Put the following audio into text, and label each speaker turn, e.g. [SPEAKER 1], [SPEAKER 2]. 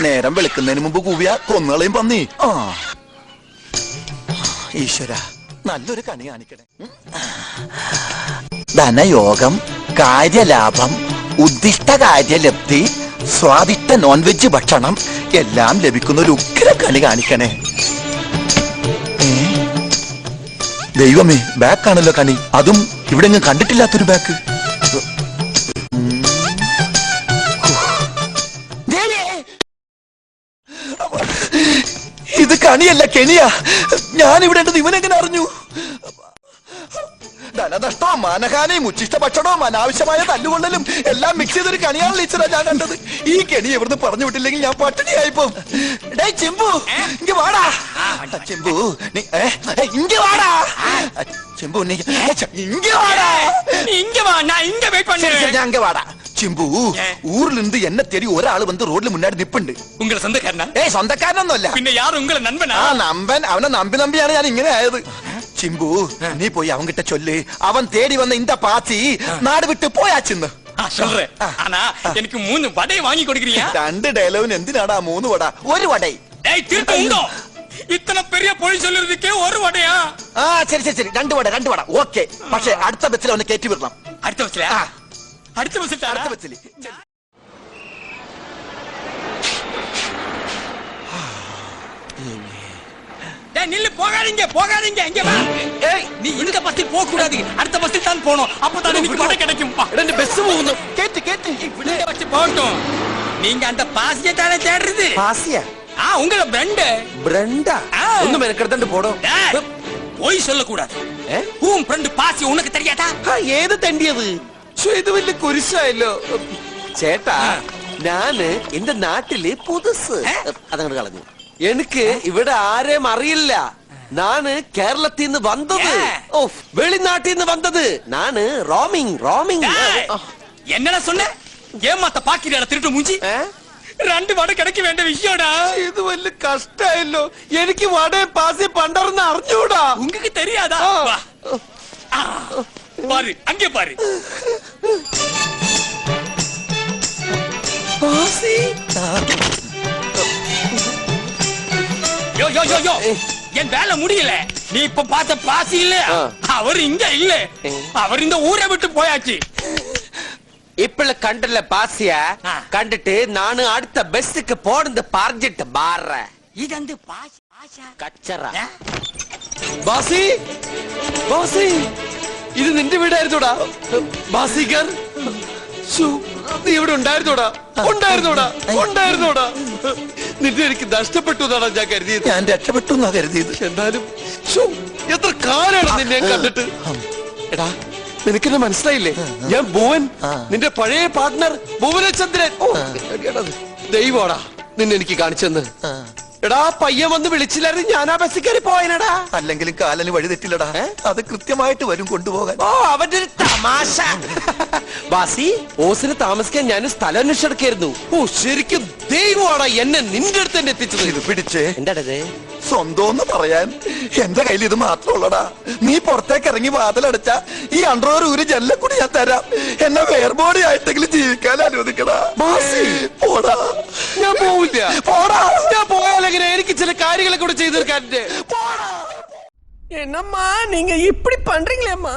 [SPEAKER 1] നേരം വെളുക്കുന്നതിന് മുമ്പ് കൂവിയ കൊന്നുകളയും പന്നി. ആ. ഈശ്വര നല്ലൊരു കണി കാണിക്കണേ. ധനയോഗം കാര്യലാഭം ഉദ്ദിഷ്ട കാര്യലബ്ധി സ്വാദിഷ്ട നോൺ വെജ് ഭക്ഷണം എല്ലാം ലഭിക്കുന്ന ഒരു ഉഗ്ര കണി കാണിക്കണേ? ദൈവമേ ബാക്കാണല്ലോ കണി. അതും ഇവിടെ കണ്ടിട്ടില്ലാത്തൊരു ബാക്ക് കണിയല്ല കെണിയാ? ഞാനിവിടെ ഉണ്ടെന്ന് ഇവനെങ്ങനെ അറിഞ്ഞു? ധനനഷ്ടവും മാനഹാനയും ഉച്ചിഷ്ട ഭക്ഷണവും അനാവശ്യമായ തല്ലുകൊള്ളലും എല്ലാം മിക്സ് ചെയ്തൊരു കണിയാണ് ടീച്ചറാ ഞാൻ കണ്ടത്. ഈ കെണി ഇവിടുന്ന് പറഞ്ഞു വിട്ടില്ലെങ്കിൽ ഞാൻ പട്ടിണിയായിപ്പോ ഡേ ചെമ്പു ഇങ്ങ് വാടാ. ചെമ്പു ഇങ്ങ് വാടാ. ചെമ്പു ഇങ്ങ് വാടാ.
[SPEAKER 2] ഇങ്ങ്
[SPEAKER 1] വാ ഞാൻ വാടാ. சிம்பு ஊர்ல இருந்து என்ன தெரியும் ஒரு ஆள் வந்து ரோட்ல முன்னாடி நிப்புண்டு
[SPEAKER 2] உங்க சொந்தக்காரனா
[SPEAKER 1] ഏയ് സ്വന്തക്കാരനൊന്നുമല്ല.
[SPEAKER 2] പിന്നെ യാർ ഉങ്ങളെ നൻപനാ?
[SPEAKER 1] ആ നമ്പൻ അവനെ നമ്പി നമ്പിയാണ് ഞാൻ ഇങ്ങനെ ആയത്. ചിമ്പു നീ പോയി അവൻകിട്ട ചൊല്ല്. അവൻ തേടി വന്ന ഇന്ത പാച്ചി നാട് വിട്ട് പോയാച്ചിന്ന്
[SPEAKER 2] ആ, சொல்றேன் ஆனா எனக்கு மூணு வடை வாங்கி கொடுக்குறியா
[SPEAKER 1] രണ്ട് ഡയലോഗിന് എന്തിനാടാ മൂന്ന് വട? ഒരു വടൈ.
[SPEAKER 2] டேய் திருட்டு இத்தனை பெரிய பொய் சொல்லிருக்கே ஒரு வடையா
[SPEAKER 1] ആ ശരി ശരി ശരി. രണ്ട് വട രണ്ട് വട. ഓക്കെ. പക്ഷെ അടുത്ത ബസ്സിൽ അവനെ കയറ്റി വിടണം.
[SPEAKER 2] അടുത്ത
[SPEAKER 1] வச்சுல
[SPEAKER 2] அடுத்த பஸ்
[SPEAKER 1] அடுத்த
[SPEAKER 2] பஸ்ல நில்லு போகாதீங்க போகாதீங்க இங்க வா. ஏய் நீ இந்த பஸ்ஸில் போக கூடாது அடுத்த பஸ்ஸில் தான் போணும் அப்ப தான் எனக்கு வட கிடைக்கும். ரெண்டு
[SPEAKER 1] பஸ் போகணும் கேட்டு கேட்டு.
[SPEAKER 2] விழுந்த வச்சு போகட்டும். நீங்க அந்த பாசிய தானே தேடுறது?
[SPEAKER 3] பாசிய?
[SPEAKER 2] ஆ உங்கள பிரண்ட்
[SPEAKER 3] பிரண்டா ஒண்ணும் இருக்கிறது
[SPEAKER 2] போடும். போய் சொல்லக்கூடாது. உன் ஃப்ரெண்ட் பாசிய உனக்கு தெரியாதா?
[SPEAKER 3] ஏது தண்டியது? തെണ്ടിയത് ശ്ശോ, ഇത് വലിയ കുരിശായല്ലോ ചേട്ടാ
[SPEAKER 2] ആ.
[SPEAKER 3] ഞാന് എന്റെ നാട്ടില് പുതുസ്
[SPEAKER 2] ഏ?
[SPEAKER 3] അതങ്ങോട്ട് കളഞ്ഞു എനിക്ക് ഇവിടെ ആരെയും അറിയില്ല നാണ് കേരളത്തിൽ നിന്ന് വന്നത്
[SPEAKER 2] ഏ?
[SPEAKER 3] ഓ വെളിനാട്ടിൽ നിന്ന് വന്നത് നാണ് റോമിങ് റോമിങ്
[SPEAKER 2] டேய், என்னடா சொன்ன ஏமாத்த பாக்கிறடா திருட்டு மூஞ்சி
[SPEAKER 3] ഏ?
[SPEAKER 2] ரெண்டு வடை கிடைக்க வேண்டிய விஷயம்டா
[SPEAKER 3] ഇത് വലിയ കഷ്ടായല്ലോ എനിക്ക് വടയും പാസി പണ്ടർന്ന് അറിഞ്ഞൂടാ
[SPEAKER 2] உங்களுக்கு தெரியாதா
[SPEAKER 3] ஆ.
[SPEAKER 2] வா. ஆ, பாரு அங்கே பாரு. என் வேலை முடியல. நீ இப்ப பார்த்த பாசி இல்ல. அவர் இங்க இல்ல. அவர் இந்த ஊரை விட்டு போயாச்சு.
[SPEAKER 3] இப்பல கண்டல
[SPEAKER 2] பாசிய
[SPEAKER 3] கண்டுட்டு நானும் அடுத்த பெஸ்ட்டுக்கு போனது பார்ஜிட்டு பாரு
[SPEAKER 2] இது வந்து பாசி கச்சரா
[SPEAKER 3] பாசி? பாசி? ഇത് നിന്റെ വീടായിരുന്നോടാ? ബാസിക്കർ നീ ഇവിടെ ഉണ്ടായിരുന്നോടാ? ഉണ്ടായിരുന്നോടാ? ഉണ്ടായിരുന്നോടാ? നിന്നെ എനിക്ക് നഷ്ടപ്പെട്ടു എന്നാണ് ഞാൻ കരുതിയത്.
[SPEAKER 1] ഞാൻ രക്ഷപ്പെട്ടു എന്നാ കരുതിയത്.
[SPEAKER 3] എന്നാലും എത്ര കാലാണ് നിന്നെ കണ്ടിട്ട്? എടാ നിനക്കെന്നെ മനസ്സിലായില്ലേ? ഞാൻ ഭുവൻ നിന്റെ പഴയ പാർട്ട്ണർ ഭുവനചന്ദ്രൻ. ഓ. ദൈവമാടാ നിന്നെ എനിക്ക് കാണിച്ചെന്ന്. എടാ പയ്യൻ വന്ന് വിളിച്ചില്ലായിരുന്നു ഞാൻ ആ ബസ്സിൽ കയറി പോയനടാ.
[SPEAKER 1] അല്ലെങ്കിലും കാലന് വഴി തെറ്റില്ലടാ. അത് കൃത്യമായിട്ട് വരും കൊണ്ടുപോകാൻ.
[SPEAKER 3] ഓ അവന്റെ ഒരു തമാശ. ബാസി ഓസിന് താമസിക്കാൻ ഞാൻ സ്ഥലം അന്വേഷിച്ചെടുക്കായിരുന്നു ഓ ശരിക്കും ദൈവമാണ് എന്നെ നിന്റെ അടുത്ത് തന്നെ എത്തിച്ചത്.
[SPEAKER 1] ഇത് പിടിച്ചേ.
[SPEAKER 3] എന്താടത്
[SPEAKER 1] സ്വന്തം പറയാൻ എന്റെ കയ്യിൽ ഇത് മാത്രമുള്ളടാ. നീ പുറത്തേക്ക് ഇറങ്ങി വാതിലടച്ച ഈ അണ്ടറോർ ഒരു ജല്ലക്കുടി ഞാൻ തരാം. എന്നെ വേർബോഡി ആയിട്ടെങ്കിലും ജീവിക്കാൻ അനുവദിക്കടാ.
[SPEAKER 3] ബാസി. എനിക്ക് ചില കാര്യങ്ങളെ കൂടെ ചെയ്തു തീർക്കാൻ
[SPEAKER 1] പോടാ
[SPEAKER 4] என்னம்மா நீங்க இப்படி பண்றீங்களேம்மா